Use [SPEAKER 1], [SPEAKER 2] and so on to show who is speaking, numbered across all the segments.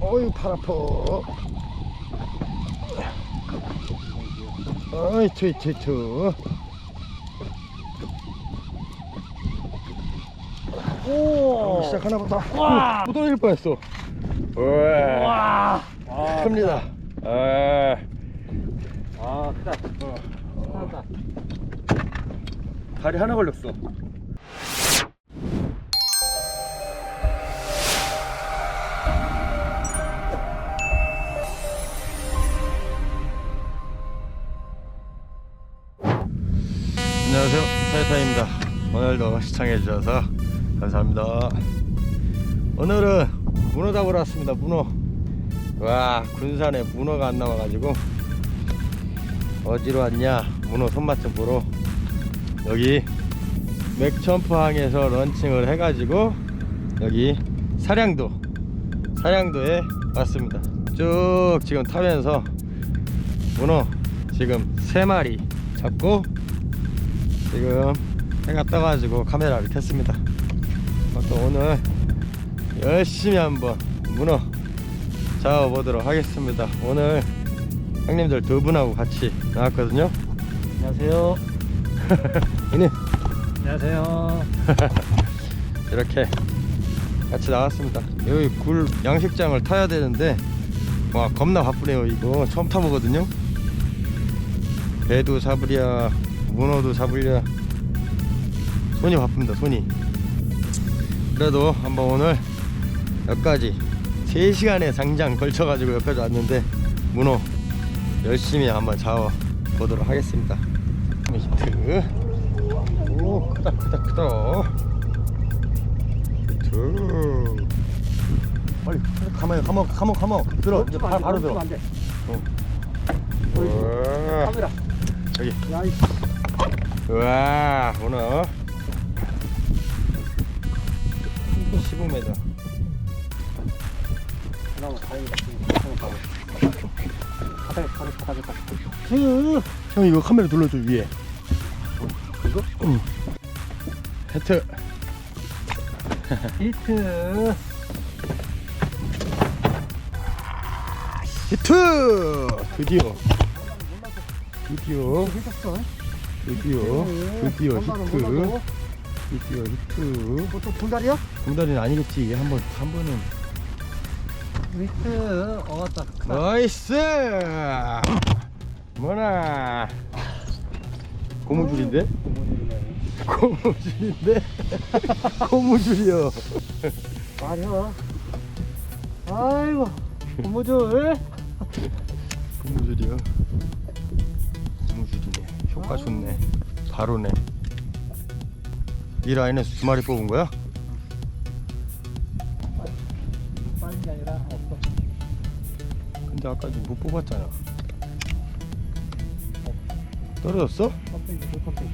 [SPEAKER 1] 어이 팔 아파 어이 트위트트
[SPEAKER 2] 오.
[SPEAKER 1] 시작하나 보다
[SPEAKER 2] 와.
[SPEAKER 1] 또 떨어질 뻔했어 와. 큽니다 아,
[SPEAKER 2] 아, 크다. 크다.
[SPEAKER 1] 다리 하나 걸렸어 오늘도 시청해주셔서 감사합니다. 오늘은 문어 잡으러 왔습니다 문어. 와 군산에 문어가 안 나와가지고 어디로 왔냐? 문어 손맛 좀 보러 여기 맥천포항에서 런칭을 해가지고 여기 사량도 사량도에 왔습니다. 쭉 지금 타면서 문어 지금 세 마리 잡고 지금 해가 떠가지고 카메라를 켰습니다 또 오늘 열심히 한번 문어 잡아보도록 하겠습니다 오늘 형님들 두 분하고 같이 나왔거든요
[SPEAKER 2] 안녕하세요.
[SPEAKER 1] 형님
[SPEAKER 2] 안녕하세요.
[SPEAKER 1] 이렇게 같이 나왔습니다. 여기 굴 양식장을 타야 되는데 와 겁나 바쁘네요. 이거 처음 타보거든요. 배도 잡으랴 문어도 잡으랴 손이 바쁩니다. 손이. 그래도 한번 오늘 여기까지 3시간의 상장 걸쳐가지고 여기까지 왔는데 문어 열심히 한번 잡아 보도록 하겠습니다. 히트. 오 크다 크다 크다. 히트. 빨리 가만 가만 가만 가만 들어 이제 바, 바로 들어.
[SPEAKER 2] 안 돼.
[SPEAKER 1] 우와,
[SPEAKER 2] 카메라.
[SPEAKER 1] 여기.
[SPEAKER 2] 야, 이
[SPEAKER 1] 우와 문어 15m.
[SPEAKER 2] 그나마 다행이다. 바닥에 바닥에 바닥에 바닥에.
[SPEAKER 1] 형 이거 카메라 눌러줘 위에.
[SPEAKER 2] 이거?
[SPEAKER 1] 응. 히트.
[SPEAKER 2] 히트.
[SPEAKER 1] 히트. 드디어. 드디어. 드디어. 드디어 히트. 드디어 히트.
[SPEAKER 2] 보통 돌다리야?
[SPEAKER 1] 공다리는 아니겠지. 이게 한번 한 번은.
[SPEAKER 2] 히트. 어, 왔다.
[SPEAKER 1] 나이스. 뭐나. 고무줄인데? 고무줄인데? 고무줄이요.
[SPEAKER 2] 말이야. 아이고. 고무줄.
[SPEAKER 1] 고무줄이요. 고무줄이네. 효과 좋네. 바로네. 이 라인에서 두 마리 뽑은 거야?
[SPEAKER 2] 빠른 게 아니라 없어.
[SPEAKER 1] 근데 아까 못 뽑았잖아. 떨어졌어?
[SPEAKER 2] 껍데기, 물 껍데기.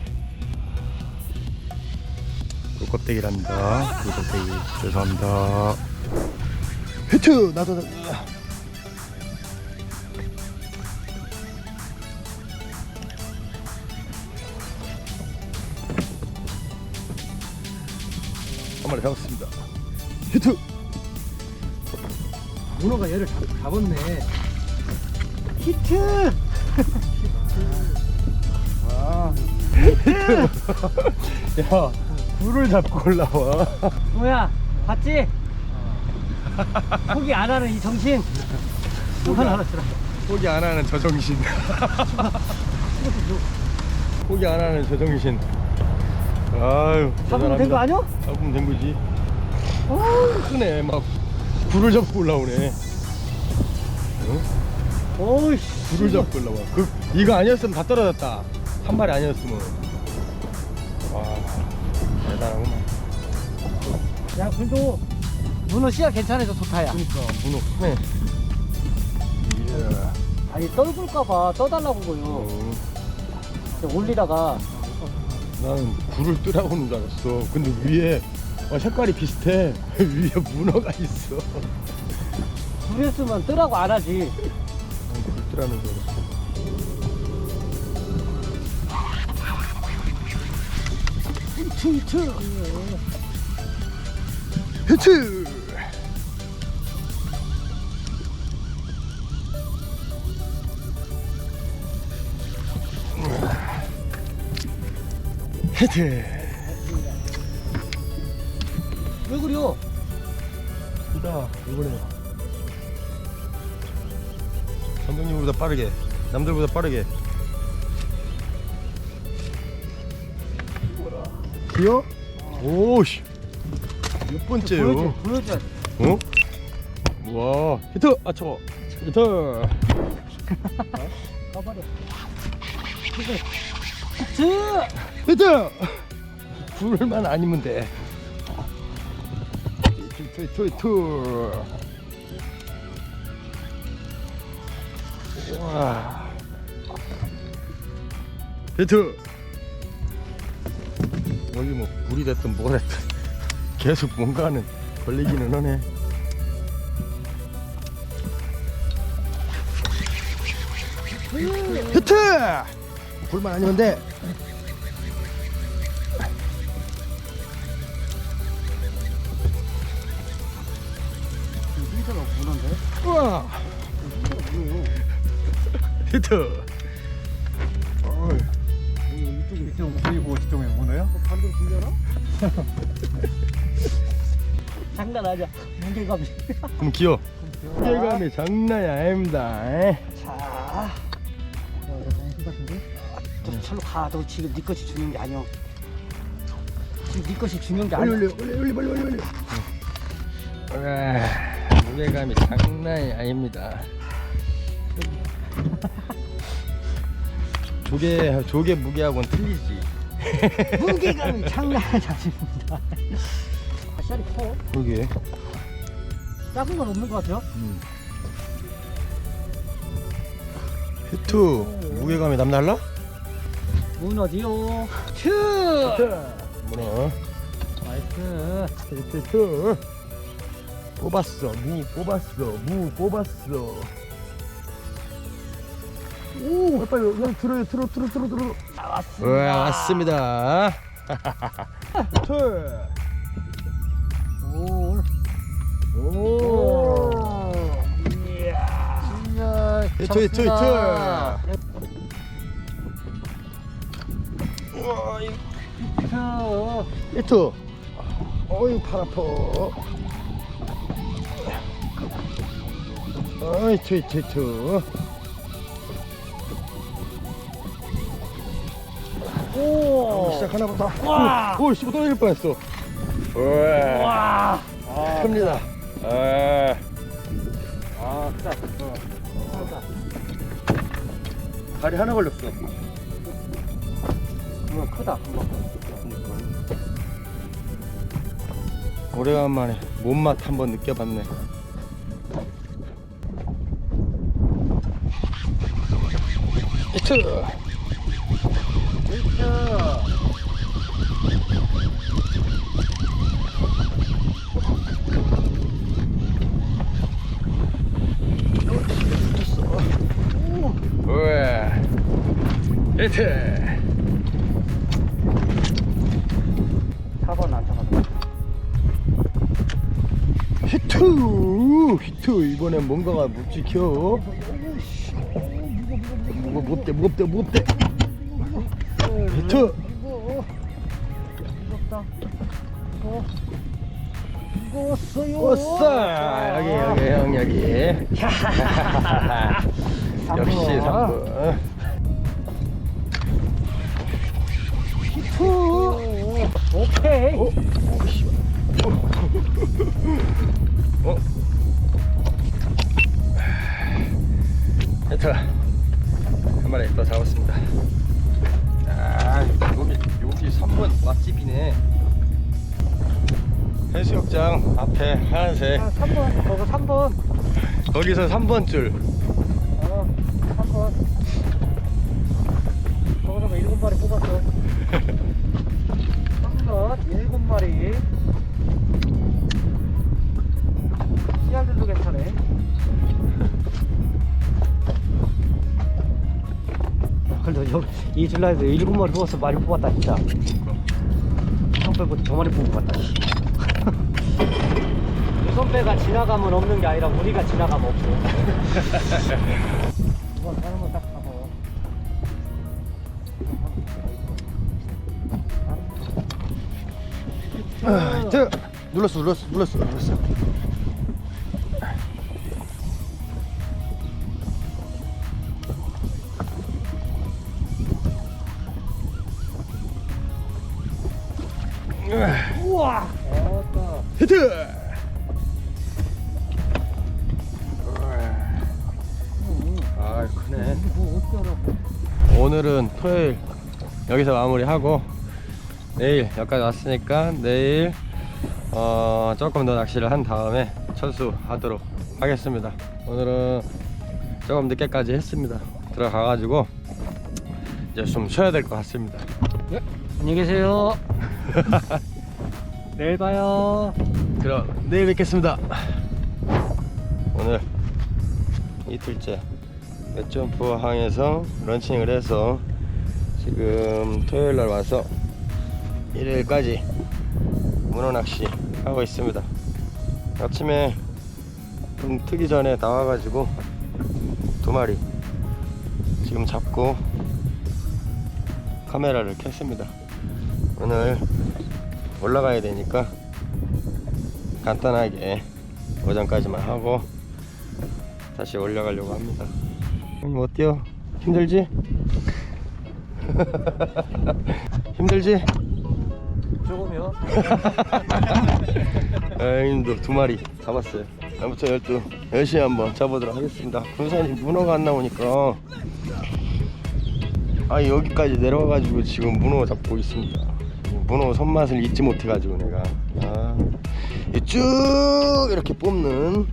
[SPEAKER 1] 꿀껍데기랍니다. 꿀껍데기. 죄송합니다. 히트! 나도, 나도. 한 마리 잡았습니다. 히트!
[SPEAKER 2] 문어가 얘를 잡, 잡았네. 히트!
[SPEAKER 1] 아. 야, 굴을 잡고 올라와.
[SPEAKER 2] 뭐야, 봤지? 포기 안 하는 이 정신. 포기 안.
[SPEAKER 1] 포기 안 하는 저 정신. 포기 안 하는 저 정신. 아유.
[SPEAKER 2] 잡으면 된 거 아니야?
[SPEAKER 1] 잡으면 된 거지. 아유, 크네. 막 굴을 잡고 올라오네. 응?
[SPEAKER 2] 오이씨.
[SPEAKER 1] 굴을 잡고 올라와. 그 이거 아니었으면 다 떨어졌다. 한 마리 아니었으면. 와, 대단하구만.
[SPEAKER 2] 야, 그래도 문어 씨가 괜찮아서 좋다야.
[SPEAKER 1] 그러니까 문어 크네. 이야.
[SPEAKER 2] 아니, 떨굴까봐 떠달라고 거요.
[SPEAKER 1] 어.
[SPEAKER 2] 올리다가.
[SPEAKER 1] 나는 굴을 뜨라고는 줄 알았어. 근데 위에 어, 색깔이 비슷해. 위에 문어가 있어.
[SPEAKER 2] 그랬으면 뜨라고 안 하지.
[SPEAKER 1] 난굴 뜨라는 줄 알았어.
[SPEAKER 2] 히트, 히트.
[SPEAKER 1] 히트! 히트
[SPEAKER 2] 왜 그려?
[SPEAKER 1] 이다 이번에 감독님보다 빠르게 남들보다 빠르게 귀여? 오씨 몇 번째요?
[SPEAKER 2] 보여줘, 보여줘.
[SPEAKER 1] 어? 와 히트! 아 저거 히트!
[SPEAKER 2] 가버려. 히트! 히트!
[SPEAKER 1] 불만 아니면 돼. 히트 히트 히트 와. 히트 여기 뭐 불이 됐든 뭐가 됐든 계속 뭔가는 걸리기는 하네. 히트! 불만 아니면 돼 우와? 히트 어이,
[SPEAKER 2] 이쪽에 이쪽 보이고 이쪽에 문어요? 반대로 들려나? 장난하자. 무게감이.
[SPEAKER 1] 그럼 귀여 무게감이 장난이 아닙니다 에?
[SPEAKER 2] 자. 저 절로 가. 너 지금 네 것이 중요한 게 아니야. 지금 네 것이 중요한 게 아니야.
[SPEAKER 1] 올려 올려 빨리 올려 빨리 올려 와, 무게감이 장난이 아닙니다 조개 조개 무게하고는 틀리지
[SPEAKER 2] 무게감이 장난이 아닙니다. 아, 씨알이 커.
[SPEAKER 1] 그러게
[SPEAKER 2] 작은 건 없는 것 같아요.
[SPEAKER 1] 음. 히트 무게감이 남달라?
[SPEAKER 2] 문어지요. 트!
[SPEAKER 1] 뭐라
[SPEAKER 2] 나이스.
[SPEAKER 1] 히트 히트 뽑았어 무 뽑았어 무 뽑았어 오 빨리 그냥 들어요 들어 들어 들어 들어
[SPEAKER 2] 아, 왔습니다.
[SPEAKER 1] 와 왔습니다 히트
[SPEAKER 2] 오.
[SPEAKER 1] 오
[SPEAKER 2] 이야.
[SPEAKER 1] 히트, 히트, 히트.
[SPEAKER 2] 우와, 히트.
[SPEAKER 1] 히트 어이 팔 아파 어이 히트
[SPEAKER 2] 오.
[SPEAKER 1] 시작하나 보다
[SPEAKER 2] 와.
[SPEAKER 1] 오, 오 씨, 떨어질 뻔했어 우와
[SPEAKER 2] 와.
[SPEAKER 1] 큽니다 아,
[SPEAKER 2] 아, 크다. 어. 크다.
[SPEAKER 1] 다리 하나 걸렸어
[SPEAKER 2] 그거 크다. 그거.
[SPEAKER 1] 오래간만에 몸맛 한번 느껴봤네 히트
[SPEAKER 2] 히트.
[SPEAKER 1] 우와 히트
[SPEAKER 2] 4번 안 잡았어.
[SPEAKER 1] 히트! 히트! 이번엔 뭔가가 못지 켜 무거 무겁대 무겁대 무겁대 히트
[SPEAKER 2] 무거워. 무겁다. 무거워. 무거웠어요.
[SPEAKER 1] 오싸 여기 여기 형 여기 역시 3분
[SPEAKER 2] 히트. 오케이.
[SPEAKER 1] 어? 어? 앞에 하얀색
[SPEAKER 2] 아, 3번. 저거 3번.
[SPEAKER 1] 거기서 3번 줄
[SPEAKER 2] 어, 3번. 저거서 7마리 뽑았어. 3번, 7마리. 씨알들도 괜찮네. 여기 이 줄라에서 7마리 뽑았어. 많이 뽑았다, 진짜. 형 빼고 더 많이 뽑은 것 같다. 씨. 유선배가 지나가면 없는 게 아니라 우리가 지나가면 없어. 이번 사람은 딱 가서.
[SPEAKER 1] 아, 저 눌렀어 눌렀어 눌렀어 눌렀어
[SPEAKER 2] 우와.
[SPEAKER 1] 히트 아 크네. 오늘은 토요일 여기서 마무리하고 내일 여기까지 왔으니까 내일 어 조금 더 낚시를 한 다음에 철수하도록 하겠습니다 오늘은 조금 늦게까지 했습니다 들어가가지고 이제 좀 쉬어야 될 것 같습니다
[SPEAKER 2] 안녕히 계세요. 내일 봐요.
[SPEAKER 1] 그럼 내일 뵙겠습니다. 오늘 이틀째 맥점프 항에서 런칭을 해서 지금 토요일 날 와서 일요일까지 문어 낚시 하고 있습니다. 아침에 좀 트기 전에 나와가지고 두 마리 지금 잡고 카메라를 켰습니다. 오늘 올라가야 되니까 간단하게 오전까지만 하고 다시 올라가려고 합니다. 형님 어때요? 힘들지? 힘들지?
[SPEAKER 2] 조금요.
[SPEAKER 1] 아, 형님도 두 마리 잡았어요. 아무튼 열두 열심히 한번 잡아보도록 하겠습니다. 군산이 문어가 안 나오니까 아 여기까지 내려와가지고 지금 문어 잡고 있습니다. 문어 손맛을 잊지 못해가지고 내가 아, 이쭉 이렇게 뽑는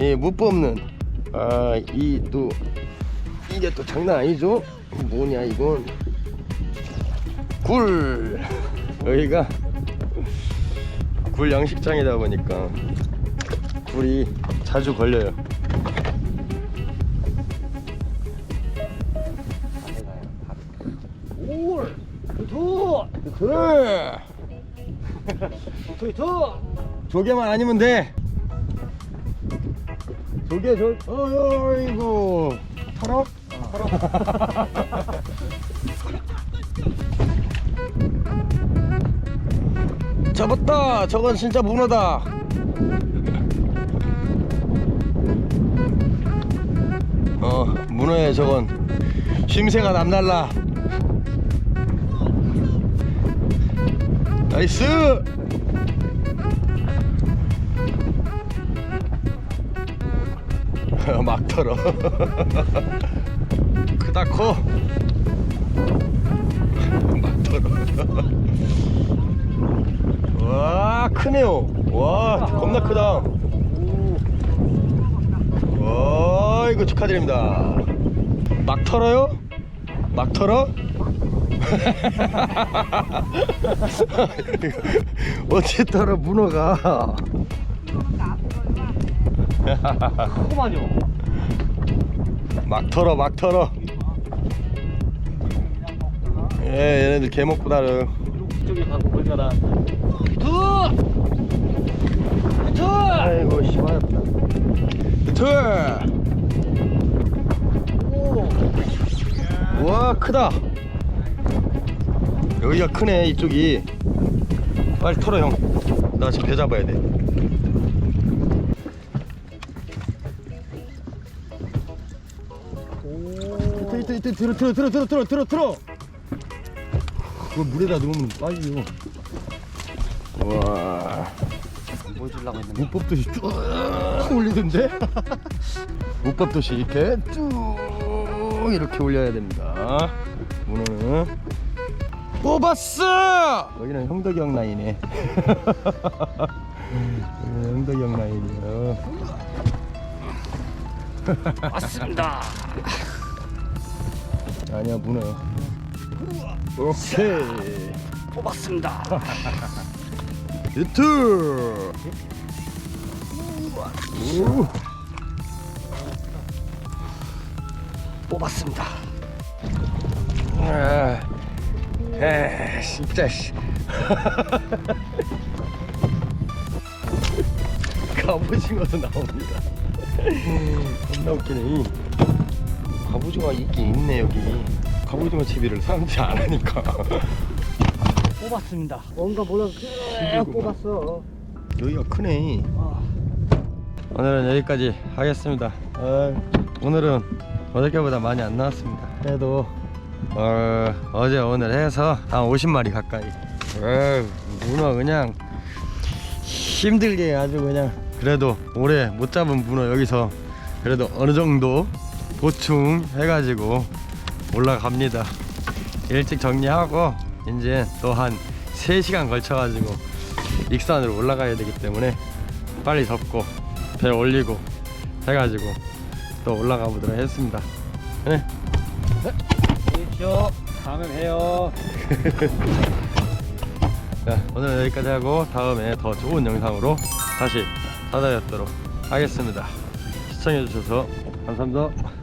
[SPEAKER 1] 이못 뽑는 아 이 또 이게 또 장난 아니죠? 뭐냐 이건 굴 여기가 굴 양식장이다 보니까 굴이 자주 걸려요.
[SPEAKER 2] 올. 투.
[SPEAKER 1] 그래
[SPEAKER 2] 투 투.
[SPEAKER 1] 조개만 아니면 돼. 조개 저 어이구 털어? 잡았다. 저건 진짜 문어다. 어 문어에 저건 쉼새가 남달라. 나이스. 막 털어. 크다 커. 막 털어. 와 크네요. 와 겁나 크다. 와 이거 축하드립니다. 막 털어요? 막 털어? 어찌 털어 문어가
[SPEAKER 2] 조금만요.
[SPEAKER 1] 막 털어 막 털어 예 얘네들 개 먹고 다녀
[SPEAKER 2] 이쪽에 가고 거기가 투. 투.
[SPEAKER 1] 아이고 씨발 투!
[SPEAKER 2] 오.
[SPEAKER 1] 와 크다. 여기가 크네 이쪽이. 빨리 털어 형나 지금 배 잡아야 돼. 이때 이때 들어 들어 들어 들어 들어 들어 들어 그거 물에다 넣으면 빠지요 와.
[SPEAKER 2] 뭐 주려고 했는데.
[SPEAKER 1] 무법도시 쭉 올리던데? 무법도시 이렇게 쭉 이렇게 올려야 됩니다. 문어는 뽑았어! 여기는 형덕이 형 라인이네 여기는 형덕이 형 라인이에요.
[SPEAKER 2] 왔습니다.
[SPEAKER 1] 아니야 문어요 오케이.
[SPEAKER 2] 뽑았습니다.
[SPEAKER 1] 히트 오.
[SPEAKER 2] 뽑았습니다.
[SPEAKER 1] 아, 에 진짜 씨. 갑오징어도 나옵니다. 겁나 웃기네. 갑오징어 있긴 있네 여기. 갑오징어 채비를 사람들이 안 하니까.
[SPEAKER 2] 뽑았습니다. 뭔가 몰라 쭉 뽑았어.
[SPEAKER 1] 여기가 크네
[SPEAKER 2] 아,
[SPEAKER 1] 오늘은 여기까지 하겠습니다 어, 오늘은 어저께보다 많이 안 나왔습니다. 그래도 어, 어제 오늘 해서 한 50마리 가까이. 어, 문어 그냥 힘들게 아주 그냥 그래도 올해 못 잡은 문어 여기서 그래도 어느 정도 보충 해가지고 올라갑니다. 일찍 정리하고 이제 또 한 3시간 걸쳐가지고 익산으로 올라가야 되기 때문에 빨리 접고 배 올리고 해가지고 또 올라가 보도록 했습니다 네.
[SPEAKER 2] 보십시오. 다음에 봬요.
[SPEAKER 1] 자, 오늘은 여기까지 하고 다음에 더 좋은 영상으로 다시 찾아뵙도록 하겠습니다 시청해주셔서 감사합니다